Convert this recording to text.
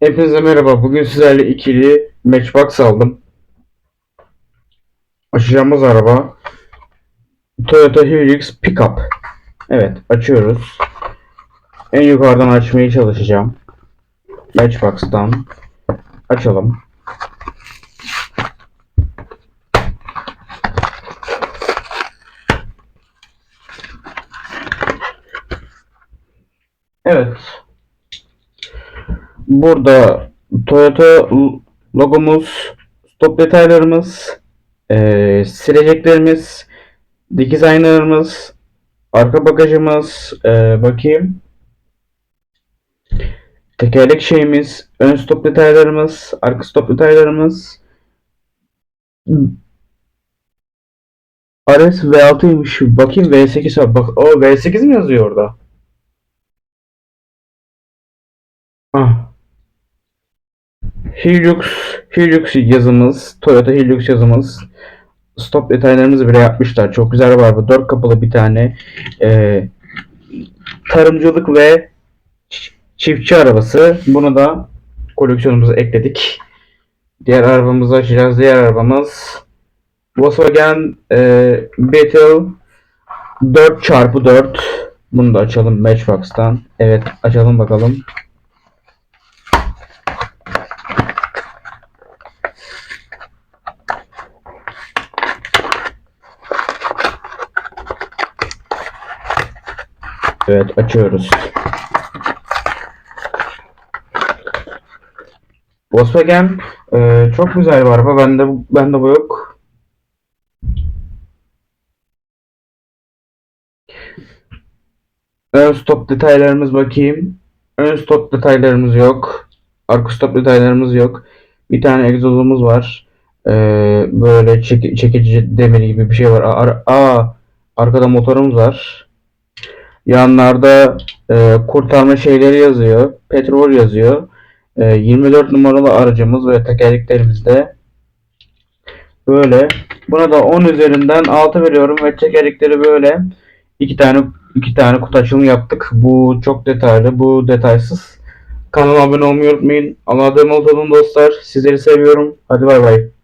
Hepinize merhaba. Bugün sizlerle ikili Matchbox aldım. Açacağımız araba Toyota Hilux Pickup. Evet, açıyoruz. En yukarıdan açmaya çalışacağım. Matchbox'tan açalım. Evet. Burada Toyota logomuz, stop detaylarımız, eee, sileceklerimiz, dikiz aynalarımız, arka bagajımız, eee, bakayım. Tekerlek şeyimiz, ön stop detaylarımız, arka stop detaylarımız. RS V6'ymış. Bakayım V8 var. Bak, o V8 mi yazıyor orada? Ah. Hilux, Hilux yazımız, Toyota Hilux yazımız. Stop detaylarımızı bile yapmışlar. Çok güzel var bu. Dört kapılı bir tane eee, tarımcılık ve çiftçi arabası. Bunu da koleksiyonumuza ekledik. Diğer arabamızı açacağız. Diğer arabamız Volkswagen eee Beetle 4x4. Bunu da açalım Matchbox'tan. Evet açalım bakalım. Evet açıyoruz. Volkswagen e, çok güzel bir araba. Bende bende bu yok. Ön stop detaylarımız bakayım. Ön stop detaylarımız yok. Arka stop detaylarımız yok. Bir tane egzozumuz var. E, böyle çek- çekici demiri gibi bir şey var. Aa, aa, arkada motorumuz var. Yanlarda e, kurtarma şeyleri yazıyor. Petrol yazıyor. E, 24 numaralı aracımız ve tekerleklerimiz de böyle. Buna da 10 üzerinden 6 veriyorum ve tekerlekleri böyle. iki tane iki tane kutu açılımı yaptık. Bu çok detaylı, bu detaysız. Kanala abone olmayı unutmayın. Allah'a emanet olun dostlar. Sizleri seviyorum. Hadi bay bay.